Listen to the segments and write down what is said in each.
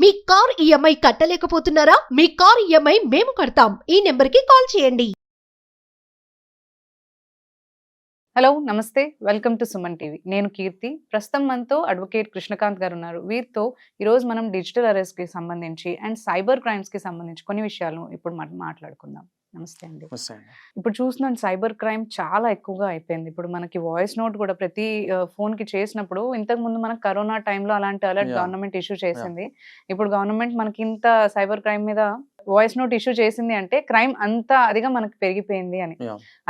మీ car EMI కట్టలేకపోతున్నారా? మీ car EMI మేము కడతాం. ఈ నెంబర్కి కాల్ చేయండి. హలో నమస్తే. Welcome to Suman TV. నేను కీర్తి. ప్రస్తుతం మనతో అడ్వకేట్ కృష్ణకాంత్ గారు ఉన్నారు వీరితో ఈరోజు మనం డిజిటల్ అరెస్ట్కి సంబంధించి అండ్ సైబర్ క్రైమ్స్కి సంబంధించి కొన్ని విషయాలను ఇప్పుడు మనం మాట్లాడుకుందాం. నమస్తే అండి. ఇప్పుడు చూస్తున్నాం సైబర్ క్రైమ్ చాలా ఎక్కువగా అయిపోయింది ఇప్పుడు మనకి వాయిస్ నోట్ కూడా ప్రతి ఫోన్కి చేసినప్పుడు ఇంతకు ముందు మనకు కరోనా టైంలో అలాంటి అలర్ట్. గవర్నమెంట్ ఇష్యూ చేసింది ఇప్పుడు గవర్నమెంట్ మనకి ఇంత సైబర్ క్రైమ్ మీద వాయిస్ నోట్ ఇష్యూ చేసింది అంటే క్రైమ్ అంత అదిగా మనకి పెరిగిపోయింది అని.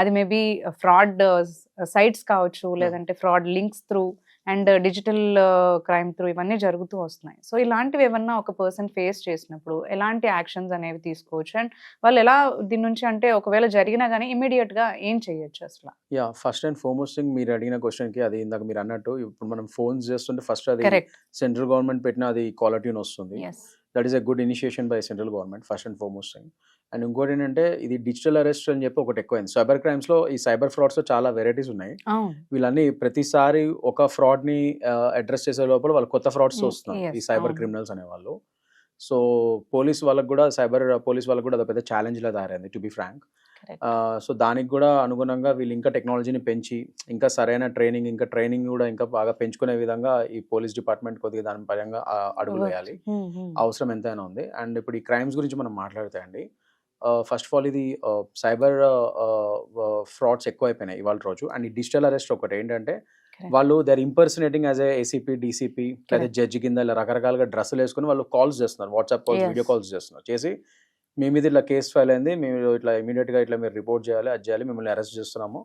అది మేబీ ఫ్రాడ్ సైట్స్ కావచ్చు లేదంటే fraud links through and digital crime through ఇవన్నీ జరుగుతూ వస్తున్నాయి. సో ఇలాంటివి ఏమన్నా ఒక పర్సన్ ఫేస్ చేసినప్పుడు ఎలాంటి యాక్షన్స్ అనేవి తీసుకోవచ్చు? అండ్ వాళ్ళు ఎలా దీని నుంచి అంటే ఒకవేళ జరిగినా కానీ ఇమీడియట్గా ఏం చేయొచ్చు అసలు? Yeah first and foremost thing మీరు అడిగిన క్వశ్చన్కి అది ఇందాక మీరు అన్నట్టు ఇప్పుడు మనం ఫోన్స్ చేస్తుంటే ఫస్ట్ అది సెంట్రల్ గవర్నమెంట్ పెట్టిన అది క్వాలిటీ వస్తుంది. Yes that is a good initiation by central government first and foremost thing and ఇంకోటి ఏంటంటే ఇది డిజిటల్ అరెస్ట్ అని చెప్పి ఒకటి ఎక్కువైంది. సైబర్ క్రైమ్స్లో ఈ సైబర్ ఫ్రాడ్స్లో చాలా వెరైటీస్ ఉన్నాయి. వీళ్ళన్నీ ప్రతిసారి ఒక ఫ్రాడ్ని అడ్రస్ చేసే లోపల వాళ్ళు కొత్త ఫ్రాడ్స్ Mm, వస్తున్నారు ఈ సైబర్. క్రిమినల్స్ అనేవాళ్ళు. సో పోలీస్ వాళ్ళకి కూడా సైబర్ పోలీస్ వాళ్ళకి కూడా అది పెద్ద ఛాలెంజ్ లా తయారైంది టు బి ఫ్రాంక్ సో దానికి కూడా అనుగుణంగా వీళ్ళు ఇంకా టెక్నాలజీని పెంచి ఇంకా సరైన ట్రైనింగ్ ఇంకా ట్రైనింగ్ కూడా ఇంకా బాగా పెంచుకునే విధంగా ఈ పోలీస్ డిపార్ట్మెంట్ కొద్దిగా దాని పరంగా ఆ, అడుగులు వేయాలి. అవసరం ఎంతైనా ఉంది. అండ్ ఇప్పుడు ఈ క్రైమ్స్ గురించి మనం మాట్లాడితే అండి ఫస్ట్ ఆఫ్ ఆల్ ఇది సైబర్ ఫ్రాడ్స్ ఎక్కువ అయిపోయినాయి ఇవాళ రోజు. అండ్ ఈ డిజిటల్ అరెస్ట్ ఒకటి ఏంటంటే. వాళ్ళు they are impersonating as a ACP DCP లేదా. జడ్జి కింద ఇలా రకరకాలుగా డ్రెస్సులు వేసుకుని వాళ్ళు కాల్స్ చేస్తున్నారు. WhatsApp calls. వీడియో కాల్స్ చేస్తున్నారు. చేసి మీ మీద ఇట్లా కేసు ఫైల్ అయింది మేము ఇట్లా ఇమీడియట్గా ఇట్లా మీరు రిపోర్ట్ చేయాలి అది చేయాలి మిమ్మల్ని అరెస్ట్ చేస్తున్నాము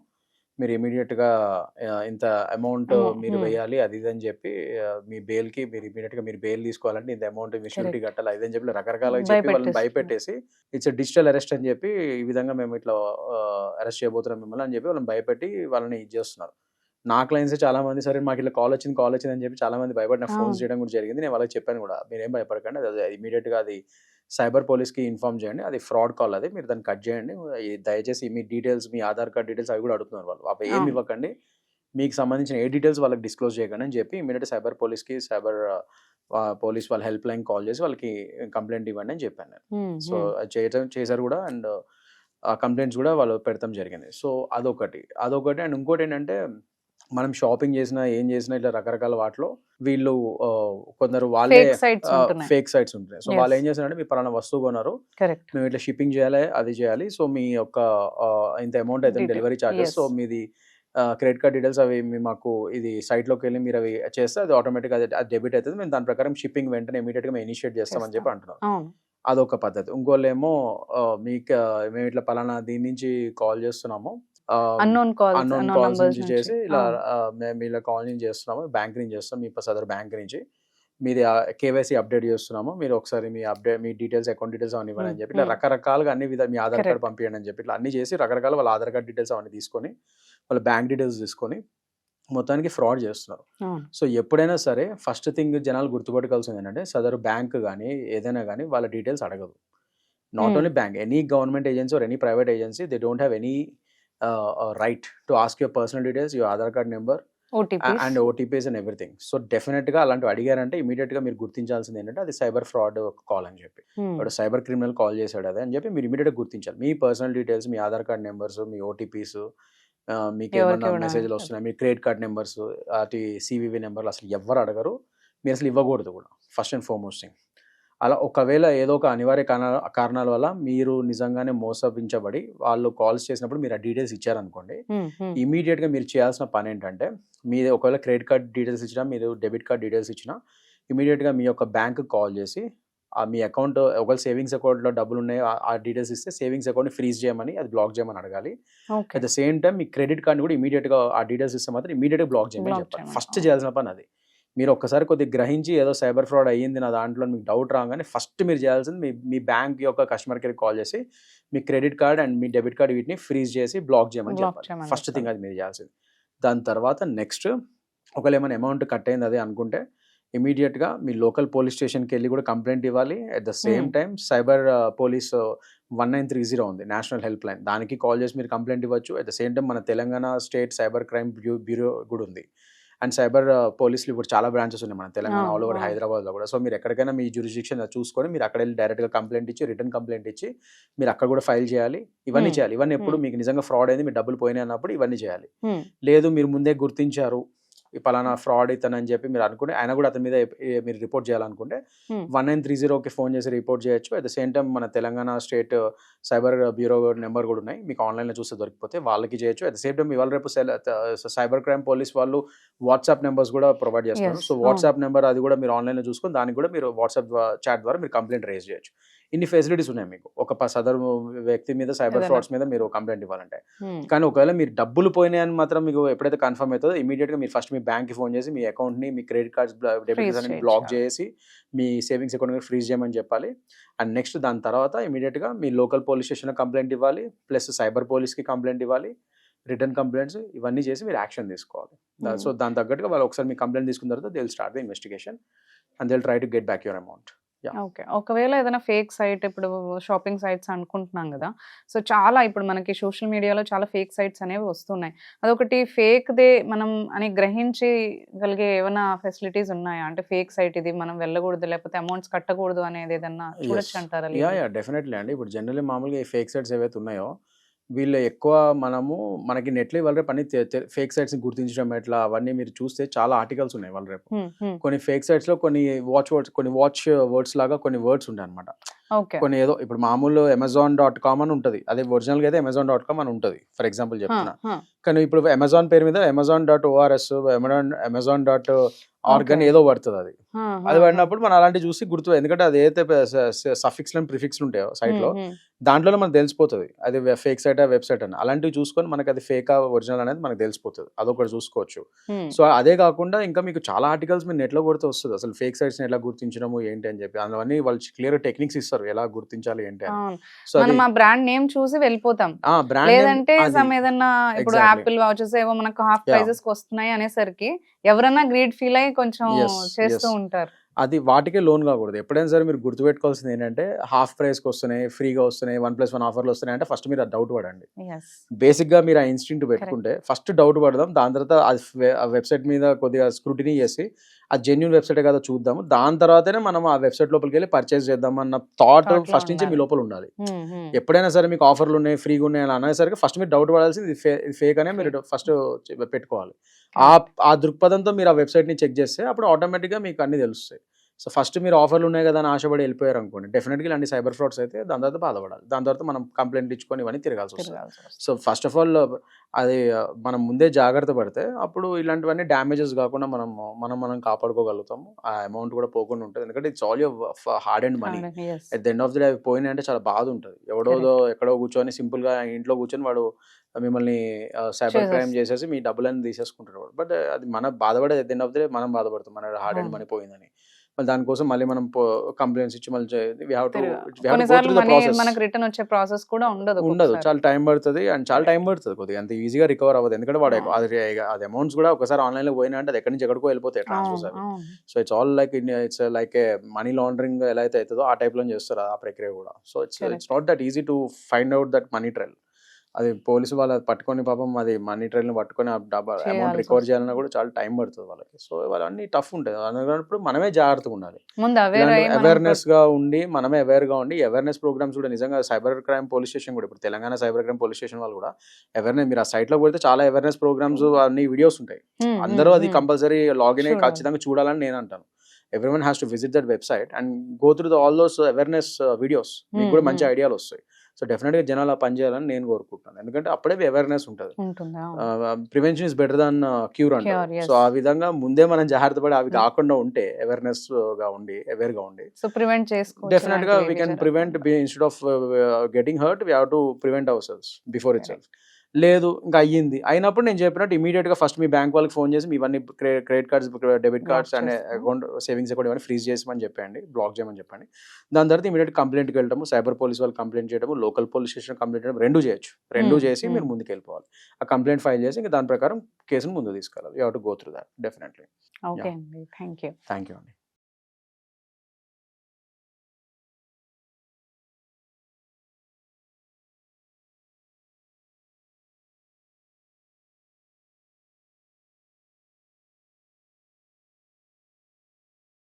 మీరు ఇమీడియట్గా ఇంత అమౌంట్ మీరు. వేయాలి అది ఇది అని చెప్పి మీ బెయిల్కి మీరు ఇమీడియట్గా మీరు బెయిల్ తీసుకోవాలంటే ఇంత అమౌంట్ మీ షూరిటీ. కట్టాలి అది అని చెప్పి రకరకాలుగా చెప్పి వాళ్ళని భయపెట్టేసి ఇట్స్ డిజిటల్ అరెస్ట్ అని చెప్పి ఈ విధంగా మేము ఇట్లా అరెస్ట్ చేయబోతున్నాం మిమ్మల్ని అని చెప్పి వాళ్ళని భయపెట్టి వాళ్ళని ఇది చేస్తున్నారు నా క్లయింట్స్ చాలా మంది సరే మాకు ఇట్లా కాల్ వచ్చింది కాల్ వచ్చింది అని చెప్పి చాలా మంది భయపడి నాకు ఫోన్స్. చేయడం కూడా జరిగింది. నేను వాళ్ళకి చెప్పాను కూడా మీరేం భయపడకండి అది ఇమీడియట్గా అది సైబర్ పోలీస్కి ఇన్ఫార్మ్ చేయండి అది ఫ్రాడ్ కాల్ అది మీరు దాన్ని కట్ చేయండి దయచేసి మీ డీటెయిల్స్ మీ ఆధార్ కార్డ్ డీటెయిల్స్ అవి కూడా అడుగుతున్నారు వాళ్ళు. అవి ఏమి. ఇవ్వకండి మీకు సంబంధించిన ఏ డీటెయిల్స్ వాళ్ళకి డిస్క్లోజ్ చేయకండి అని చెప్పి ఇమీడియట్ సైబర్ పోలీస్కి సైబర్ పోలీస్ వాళ్ళ హెల్ప్ లైన్ కాల్ చేసి వాళ్ళకి కంప్లైంట్ ఇవ్వండి అని చెప్పాను నేను. సో అది చేయటం చేశారు కూడా అండ్ ఆ కంప్లైంట్స్ కూడా వాళ్ళు పెడతాం జరిగింది. సో అదొకటి. అదొకటి అండ్ ఇంకోటి ఏంటంటే మనం షాపింగ్ చేసినా ఏం చేసినా ఇట్లా రకరకాల వాటిలో వీళ్ళు కొందరు వాళ్ళే ఫేక్ సైట్స్ ఉంటున్నాయి. సో. వాళ్ళు ఏం చేస్తారంటే మీ పలానా వస్తువు కొన్నారు. మేము ఇట్లా షిప్పింగ్ చేయాలి అది చేయాలి. సో మీ యొక్క ఇంత అమౌంట్ అయితే. Delivery charges Yes. సో మీది క్రెడిట్ కార్డ్ డీటెయిల్స్ అవి మీ మాకు ఇది సైట్లోకి వెళ్ళి మీరు అవి చేస్తే అది ఆటోమేటిక్ అది డెబిట్ అవుతుంది. మేము దాని ప్రకారం షిప్పింగ్ వెంటనే ఇమీడియట్గా మేము ఇనిషియేట్ చేస్తామని చెప్పి అంటున్నారు. అదొక పద్ధతి. ఇంకోళ్ళు ఏమో ఆ, మీకు మేము ఇట్లా పలానా దీని నుంచి కాల్ చేస్తున్నాము. అన్నోన్ కాల్స్ అన్నోన్ కాల్స్ నుంచి చేసి ఇలా మేము ఇలా కాల్ నుంచి చేస్తున్నాము బ్యాంక్ నుంచి చేస్తాం మీ సదర్ బ్యాంక్ నుంచి మీది కేవైసీ అప్డేట్ చేస్తున్నాము మీరు ఒకసారి మీ అప్డేట్ మీ డీటెయిల్స్ అకౌంట్ డీటెయిల్స్ అవన్నీ ఇవ్వండి అని చెప్పి ఇట్లా Hmm. రకరకాలుగా అన్ని విధాలు మీ ఆధార్ కార్డ్. పంపించండి అని చెప్పి ఇట్లా అన్ని చేసి రకరకాల వాళ్ళ ఆధార్ కార్డ్ డీటెయిల్స్ అవన్నీ తీసుకొని వాళ్ళ బ్యాంక్ డీటెయిల్స్ తీసుకొని మొత్తానికి ఫ్రాడ్ చేస్తున్నారు సో ఎప్పుడైనా సరే ఫస్ట్ థింగ్ జనాలు గుర్తుపెట్టుకోవాల్సింది ఏంటంటే సదరు బ్యాంక్ కానీ ఏదైనా కానీ వాళ్ళ డీటెయిల్స్ అడగదు not Hmm. Only bank any government agency or any private agency they don't have any right to ask your personal details your Aadhaar card number and OTPs and everything so డెఫినెట్గా అలాంటివి అడిగారంటే ఇమీడియట్గా మీరు గుర్తించాల్సింది ఏంటంటే అది cyber fraud call అని చెప్పి. Cyber criminal call చేశాడు అదే అని చెప్పి మీరు ఇమీడియట్గా గుర్తించాలి. మీ పర్సనల్ డీటెయిల్స్ మీ ఆధార్ కార్డ్ నెంబర్స్ మీ ఓటీపీస్ మీకు ఇవ్వడానికి? మెసేజ్లు వస్తున్నాయి మీ క్రెడిట్ కార్డ్ నెంబర్స్ అటు సివివి నెంబర్లు అసలు ఎవరు అడగరు. మీరు అసలు ఇవ్వకూడదు కూడా. ఫస్ట్ అండ్ ఫార్మోస్ట్ థింగ్ అలా ఒకవేళ ఏదో ఒక అనివార్య కారణాల కారణాల వల్ల మీరు నిజంగానే మోసపించబడి వాళ్ళు కాల్స్ చేసినప్పుడు మీరు ఆ డీటెయిల్స్ ఇచ్చారనుకోండి ఇమీడియట్గా మీరు చేయాల్సిన పని ఏంటంటే మీ ఒకవేళ క్రెడిట్ కార్డ్ డీటెయిల్స్ ఇచ్చినా మీరు డెబిట్ కార్డ్ డీటెయిల్స్ ఇచ్చినా ఇమీడియట్గా మీ యొక్క బ్యాంక్ కాల్ చేసి ఆ మీ అకౌంట్ ఒకవేళ సేవింగ్స్ అకౌంట్లో డబ్బులు ఉన్నాయి ఆ- డీటెయిల్స్ ఇస్తే సేవింగ్స్ అకౌంట్ ఫ్రీజ్ చేయమని అది బ్లాక్ చేయమని అడగాలి. అట్ ద సేమ్ టైం మీ క్రెడిట్ కార్డ్ కూడా ఇమీడియట్గా ఆ డీటెయిల్స్ ఇస్తే మాత్రం ఇమీడియట్గా బ్లాక్ చేయమని చెప్పాలి. ఫస్ట్ చేయాల్సిన పని అది. మీరు ఒక్కసారి కొద్దిగా గ్రహించి ఏదో సైబర్ ఫ్రాడ్ అయ్యింది నా దాంట్లో మీకు డౌట్ రాగానే ఫస్ట్ మీరు చేయాల్సింది మీ మీ బ్యాంక్ యొక్క కస్టమర్ కేర్ కాల్ చేసి మీ క్రెడిట్ కార్డ్ అండ్ మీ డెబిట్ కార్డ్ వీటిని ఫ్రీజ్ చేసి బ్లాక్ చేయమని చెప్పాలి. First thing. అది మీరు చేయాల్సింది. దాని తర్వాత నెక్స్ట్ ఒకవేళ ఏమైనా అమౌంట్ కట్ అయింది అదే అనుకుంటే ఇమీడియట్గా మీ లోకల్ పోలీస్ స్టేషన్కి వెళ్ళి కూడా కంప్లైంట్ ఇవ్వాలి. At the same. Time cyber police one nine three zero ఉంది నేషనల్ హెల్ప్ లైన్. దానికి కాల్ చేసి మీరు కంప్లైంట్ ఇవ్వచ్చు. అట్ ద సేమ్ టైం మన Telangana state cyber crime bureau కూడా ఉంది. అండ్ సైబర్ పోలీసులు ఇప్పుడు చాలా బ్రాంచెస్ ఉన్నాయి మన తెలంగాణ ఆల్ ఓవర్. హైదరాబాద్లో కూడా సో మీరు ఎక్కడికైనా మీ జ్యూరిస్డిక్షన్ చూసుకొని మీరు అక్కడ వెళ్ళి డైరెక్ట్గా కంప్లైంట్ ఇచ్చి రిటర్న్ కంప్లైంట్ ఇచ్చి మీరు అక్కడ కూడా ఫైల్ చేయాలి ఇవన్నీ. చేయాలి ఇవన్నీ ఎప్పుడు. మీకు నిజంగా ఫ్రాడ్ అయింది మీ డబ్బులు పోయినాయి అన్నప్పుడు ఇవన్నీ చేయాలి. లేదు మీరు ముందే గుర్తించారు ఈ పలానా ఫ్రాడ్ ఇతనని చెప్పి మీరు అనుకుంటే ఆయన కూడా అతని మీద మీరు రిపోర్ట్ చేయాలనుకుంటే. వన్ నైన్ త్రీ జీరోకి ఫోన్ చేసి రిపోర్ట్ చేయొచ్చు. అట్ ద సేమ్ టైం మన Telangana state cyber bureau number కూడా ఉన్నాయి. మీకు ఆన్లైన్లో చూస్తే దొరికిపోతే వాళ్ళకి చేయొచ్చు. అట్ ద సేమ్ టైం ఇవాళ రేపు సైబర్ క్రైమ్ పోలీస్ వాళ్ళు వాట్సాప్ నెంబర్స్ కూడా provide Yes. So WhatsApp number అది కూడా మీరు ఆన్లైన్లో చూసుకొని దానికి కూడా మీరు వాట్సాప్ చాట్ ద్వారా మీరు కంప్లైంట్ రేజ్ చేయొచ్చు. ఇన్ని ఫెసిలిటీస్ ఉన్నాయి మీకు ఒక సదరు వ్యక్తి మీద సైబర్. ఫ్రాడ్స్ మీద మీరు కంప్లైంట్ ఇవ్వాలంటే. కానీ ఒకవేళ మీరు డబ్బులు పోయినాయని మాత్రం మీకు ఎప్పుడైతే కన్ఫర్మ్ అవుతుందో ఇమీడియట్గా మీరు ఫస్ట్ మీ బ్యాంక్కి ఫోన్ చేసి మీ అకౌంట్ని మీ క్రెడిట్ కార్డ్స్ డెబిట్ చేయించాలి. బ్లాక్ చేసి మీ సేవింగ్స్ అకౌంట్ ఫ్రీజ్ చేయమని చెప్పాలి అండ్ నెక్స్ట్ దాని తర్వాత ఇమీడియట్గా మీ లోకల్ పోలీస్ స్టేషన్ కంప్లైంట్ ఇవ్వాలి ప్లస్ సైబర్ పోలీస్కి కంప్లైంట్ ఇవ్వాలి రిటర్న్ కంప్లైంట్స్ ఇవన్నీ చేసి మీరు యాక్షన్ తీసుకోవాలి. సో దాని తగ్గట్టుగా వాళ్ళు ఒకసారి మీ కంప్లైంట్ తీసుకున్న తర్వాత they start the investigation and they try to get back your amount okay. ఒకవేళ ఏదైనా ఫేక్ సైట్ ఇప్పుడు షాపింగ్ సైట్స్ అనుకుంటున్నాం కదా సో చాలా ఇప్పుడు మనకి సోషల్ మీడియాలో చాలా ఫేక్ సైట్స్ అనేవి వస్తున్నాయి. అదొకటి ఫేక్ దే మనం అని గ్రహించగలిగే ఏమైనా ఫెసిలిటీస్ ఉన్నాయా? అంటే ఫేక్ సైట్ ఇది మనం వెళ్ళకూడదు లేకపోతే అమౌంట్స్ కట్టకూడదు అనేది ఏదన్నా చూడొచ్చు అంటారా డెఫినెట్లీ అండి. ఇప్పుడు జనరల్లీ మామూలుగా ఈ ఫేక్ సైట్స్ ఏవైతే ఉన్నాయో వీళ్ళు ఎక్కువ మనము మనకి నెట్లో ఇవాళ రేపు అన్ని ఫేక్ సైట్స్ గుర్తించడం ఎట్లా అవన్నీ మీరు చూస్తే చాలా ఆర్టికల్స్ ఉన్నాయి వాళ్ళ రేపు. కొన్ని ఫేక్ సైట్స్లో కొన్ని వాచ్ వర్డ్స్ కొన్ని వాచ్ వర్డ్స్ లాగా కొన్ని వర్డ్స్ ఉంటాయి అనమాట కొన్ని ఏదో ఇప్పుడు మామూలు అమెజాన్ డాట్ కామ్ అని ఉంటుంది. అదే ఒరిజినల్గా అయితే అమెజాన్ డాట్ కామ్ అని ఉంటుంది ఫర్ ఎగ్జాంపుల్ చెప్తున్నా. కానీ ఇప్పుడు అమెజాన్ పేరు మీద Amazon dot ORS Amazon dot org. ఏదో పడుతుంది అది. అది పడినప్పుడు మనం అలాంటి చూసి గుర్తు ఎందుకంటే అది ఏదైతే సఫిక్స్ ప్రిఫిక్స్ ఉంటాయో సైట్లో దాంట్లోనే మనకు తెలిసిపోతుంది. అది ఫేక్ సైట్ వెబ్సైట్ అని. అలాంటివి చూసుకొని మనకి అది ఫేక్ ఒరిజినల్ అనేది మనకు తెలిసిపోతుంది. అదొకటి చూసుకోవచ్చు. సో అదే కాకుండా ఇంకా మీకు చాలా ఆర్టికల్స్ మీరు నెట్లో కొడితే వస్తుంది. అసలు ఫేక్ సైట్స్ ఎలా గుర్తించడము ఏంటి అని చెప్పి. అందువన్నీ వాళ్ళు క్లియర్ టెక్నిక్స్ ఇస్తారు. ఎలా గుర్తించాలి ఏంటి మనం ఆ బ్రాండ్ నేమ్ చూసి వెళ్ళిపోతాం. లేదంటే సమ్ ఏదన్నా ఇప్పుడు. యాపిల్ వాచెస్ ఏవో మనకు హాఫ్. ప్రైజెస్కి వస్తున్నాయి అనేసరికి ఎవరన్నా గ్రీడ్ ఫీల్ అయ్యి కొంచెం చేస్తూ. ఉంటారు. అది వాటికే లోన్ కాకూడదు ఎప్పుడైనా సరే మీరు గుర్తుపెట్టుకోవాల్సింది ఏంటంటే హాఫ్ ప్రైస్కి వస్తున్నాయి ఫ్రీగా వస్తున్నాయి వన్ ప్లస్ వన్ ఆఫర్లు వస్తున్నాయి అంటే ఫస్ట్ మీరు డౌట్ పడండి. ఎస్ బేసిక్గా మీరు ఆ ఇన్స్టింక్ట్ పెట్టుకుంటే ఫస్ట్ డౌట్ పడదాం దాని తర్వాత అది ఆ వెబ్సైట్ మీద కొద్దిగా స్క్రూటినీ చేసి అది జెన్యున్ వెబ్సైట్ కదా చూద్దాము. దాని తర్వాతనే మనం ఆ వెబ్సైట్ లోపలికి వెళ్ళి పర్చేస్ చేద్దాం అన్న థాట్ ఫస్ట్ నుంచి మీ. లోపల ఉండాలి. ఎప్పుడైనా సరే మీకు ఆఫర్లు ఉన్నాయి ఫ్రీగా ఉన్నాయి అని అనేసరికి ఫస్ట్ మీరు డౌట్ పడాల్సింది ఇది ఫేక్ అనే మీరు ఫస్ట్ పెట్టుకోవాలి. ఆ ఆ దృక్పథంతో మీరు ఆ వెబ్సైట్ని చెక్ చేస్తే అప్పుడు ఆటోమేటిక్గా మీకు అన్ని తెలుస్తాయి. సో ఫస్ట్ మీరు ఆఫర్లు ఉన్నాయి కదా అని ఆశపడి వెళ్ళిపోయారు అనుకోండి. డెఫినెట్గా ఇలాంటి సైబర్ ఫ్రాడ్స్ అయితే దాని తర్వాత బాధపడాలి. దాని తర్వాత మనం కంప్లైంట్ ఇచ్చుకొని ఇవన్నీ తిరగాల్సి వస్తుంది. సో ఫస్ట్ ఆఫ్ ఆల్ అది మనం ముందే జాగ్రత్త పడితే అప్పుడు ఇలాంటివన్నీ డ్యామేజెస్ కాకుండా మనం మనం మనం కాపాడుకోగలుగుతాము. ఆ అమౌంట్ కూడా పోకుండా ఉంటుంది. ఎందుకంటే it's all your hard and money at the end of the day అవి పోయినాయి అంటే చాలా బాధ ఉంటుంది. ఎవడోదో ఎక్కడో కూర్చొని సింపుల్గా ఇంట్లో కూర్చొని వాడు మిమ్మల్ని సైబర్. క్రైమ్ చేసేసి మీ డబ్బులన్నీ తీసేసుకుంటారు వాడు. బట్ అది మన బాధపడేది at the end of the day మనం బాధపడతాం. మన హార్డ్ అండ్. మనీ పోయిందని. మళ్ళీ దానికోసం మళ్ళీ మనం కంప్లైంట్స్ ఇచ్చి మళ్ళీ వి హావ్ టు కొన్నిసార్లు మనీ మనకు రిటర్న్ వచ్చే ప్రాసెస్ కూడా ఉండదు ఉండదు. చాలా టైం పడుతుంది అండ్ చాలా టైం పడుతుంది కొద్దిగా అంత ఈజీగా రికవర్ అవ్వదు ఎందుకంటే వాడు. అది అది అమౌంట్స్ కూడా ఒకసారి ఆన్లైన్లో పోయినా అంటే ఎక్కడి నుంచి ఎక్కడికో వెళ్ళిపోతాయి ట్రాన్స్ఫర్స్ అవి. So it's all like it's like a money laundering ఎలా అయితే అవుతుందో ఆ type లో చేస్తారు ఆ ప్రక్రియ కూడా so it's. It's not that easy to find out that money trail అది పోలీసు వాళ్ళు అది పట్టుకొని పాపం అది మనీ ట్రైల్ని పట్టుకొని ఆ డబ్బా అమౌంట్ రికవర్. చేయాలన్నా కూడా చాలా టైం పడుతుంది వాళ్ళకి సో వాళ్ళన్నీ టఫ్ ఉంటుంది అందుకన్నప్పుడు మనమే జాగ్రత్తగా ఉండాలి అవేర్నెస్గా ఉండి మనమే అవేర్గా ఉండి అవేర్నెస్ ప్రోగ్రామ్స్ కూడా నిజంగా సైబర్ క్రైమ్ పోలీస్ స్టేషన్ కూడా ఇప్పుడు Telangana cyber crime police station వాళ్ళు కూడా అవేర్నెస్ మీరు ఆ సైట్లో పోతే చాలా అవేర్నెస్ ప్రోగ్రామ్స్ అన్ని వీడియోస్ ఉంటాయి హ్మ్, అందరూ హ్మ్, అది. కంపల్సరీ లాగిన్ అయ్యి. ఖచ్చితంగా చూడాలని నేను అంటాను every one has to visit that website and go through the all those awareness videos మీకు Hmm, కూడా మంచి hmm. ఐడియాలు వస్తాయి సో డెఫినెట్గా జనాలు ఆ పని చేయాలని నేను కోరుకుంటున్నాను ఎందుకంటే అప్పుడే అవేర్నెస్ ఉంటుంది. Prevention is better than cure yes. So ఆ విధంగా ముందే మనం జాగ్రత్త పడి అవి Hmm. కాకుండా ఉంటే అవేర్నెస్గా ఉండి అవేర్గా ఉండి సో ప్రివెంట్ చేసుకోవచ్చు డెఫినెట్గా we can prevent instead of getting hurt we have to prevent ourselves before itself లేదు ఇంకా అయ్యింది. అయినప్పుడు నేను చెప్పినట్టు ఇమీడియట్గా ఫస్ట్ మీ బ్యాంక్ వాళ్ళకి ఫోన్ చేసి మీ ఇవన్నీ credit cards debit cards and చేస్తాం. అకౌంట్ సేవింగ్స్ అకౌంట్ ఇవన్నీ ఫ్రీజ్ చేసమని చెప్పండి బ్లాక్ చేయమని చెప్పండి. దాని తర్వాత ఇమీడియట్ కంప్లైంట్కి వెళ్ళటము సైబర్ పోలీస్ వాళ్ళు కంప్లైంట్ చేయడము లోకల్ పోలీస్ స్టేషన్ కంప్లైంట్ చేయడం రెండు చేయొచ్చు. రెండు Hmm, చేసి మీరు hmm. ముందుకు వెళ్ళిపోవాలి ఆ కంప్లైంట్ ఫైల్ చేసి ఇంకా దాని ప్రకారం కేసును ముందు తీసుకెళ్ళాలి. You have to go through that definitely. Okay thank you thank you అండి.